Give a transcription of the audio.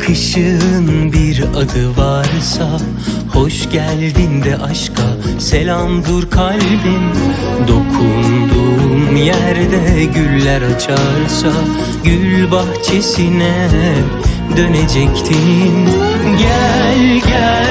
bakışın bir adı varsa Hoş geldin de aşka. Selam dur kalbim. Dokunduğum yerde güller açarsa Gül bahçesine dönecektin Gel gel